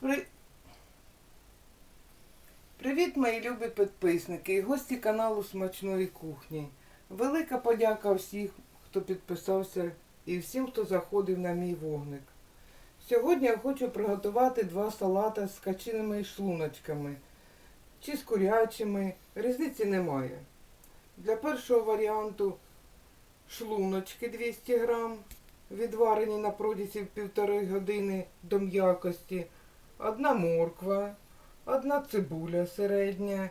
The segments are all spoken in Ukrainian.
При... Привіт, мої любі підписники і гості каналу Смачної кухні. Велика подяка всіх, хто підписався і всім, хто заходив на мій вогник. Сьогодні я хочу приготувати два салати з качиними шлуночками чи з курячими, різниці немає. Для першого варіанту шлуночки 200 грам, відварені на протязі півтори години до м'якості, одна морква, одна цибуля середня,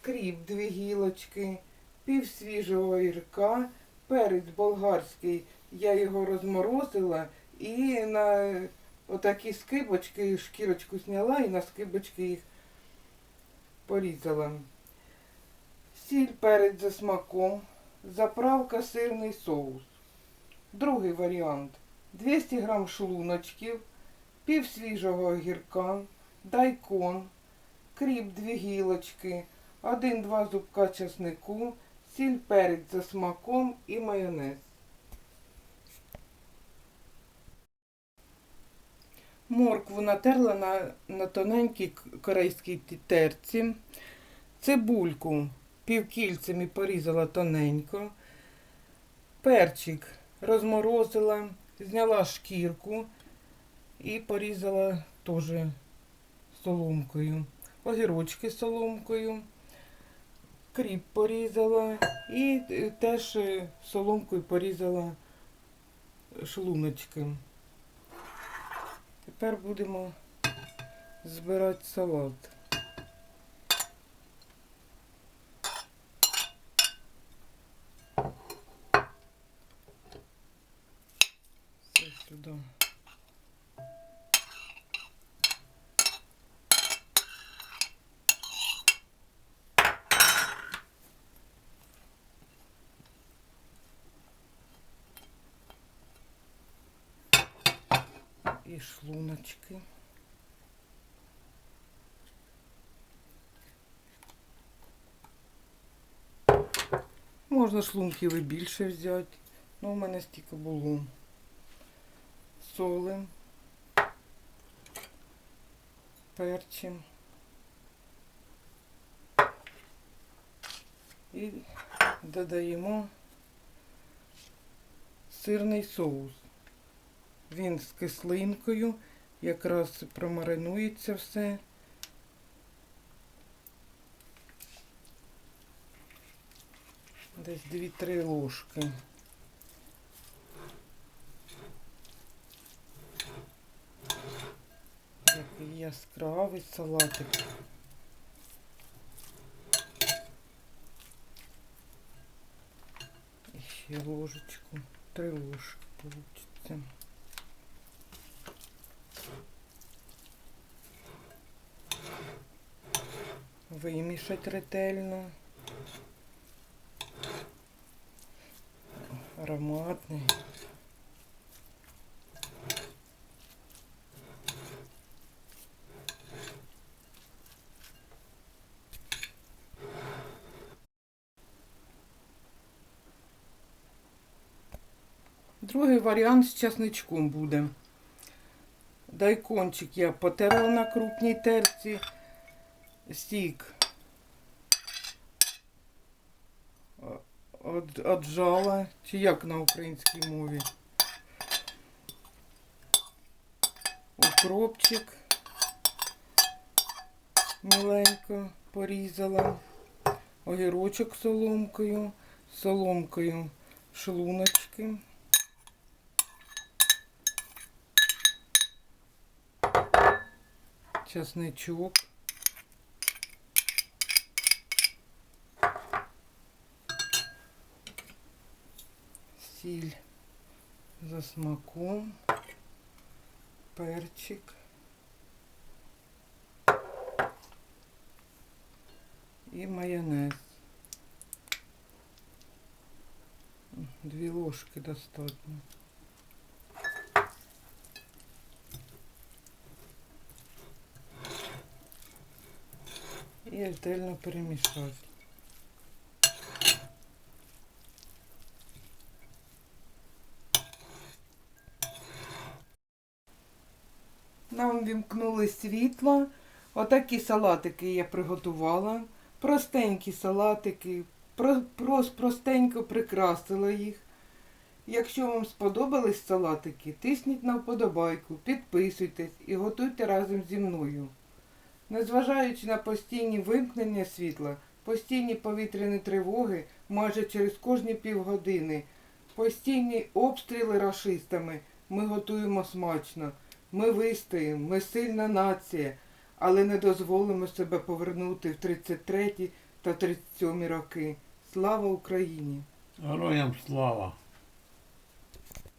кріп дві гілочки, пів свіжого ірка, перець болгарський, я його розморозила і на отакі скибочки, шкірочку зняла і на скибочки їх порізала. Сіль перець за смаком, заправка сирний соус. Другий варіант. 200 грам шлуночків, пів свіжого огірка, дайкон, кріп дві гілочки, 1-2 зубка часнику, сіль перець за смаком і майонез. Моркву натерла на, на тоненькій корейській терці. Цибульку півкільцями порізала тоненько. Перчик розморозила, зняла шкірку і порізала теж соломкою. Огірочки соломкою, кріп порізала і е, теж е, соломкою порізала шлуночки. Тепер будемо збирати салат. Сюди. І шлуночки. Можна шлунків і більше взяти. Ну, у мене стільки було. Солим. Перчим. І додаємо сирний соус. Він з кислинкою, якраз промаринується все. Десь 2-3 ложки. Який яскравий салатик. І ще ложечку. Три ложки получиться. Вимішать ретельно. Ароматний. Другий варіант з часничком буде. Дайкончик я потерла на крупній терці. Стік от, отжала, чи як на українській мові. Укропчик міленько порізала, огірочок соломкою, соломкою шлуночки. Часничок. Сіль за смаком, перчик і майонез. Дві ложки достатньо. І ретельно перемішати. Нам вімкнули світло. Отакі салатики я приготувала. Простенькі салатики. Прос, простенько прикрасила їх. Якщо вам сподобались салатики, тисніть на вподобайку, підписуйтесь і готуйте разом зі мною. Незважаючи на постійні вимкнення світла, постійні повітряні тривоги майже через кожні півгодини, постійні обстріли рашистами, ми готуємо смачно. Ми вистоїмо, ми сильна нація, але не дозволимо себе повернути в 33 та 37 роки. Слава Україні! Героям слава!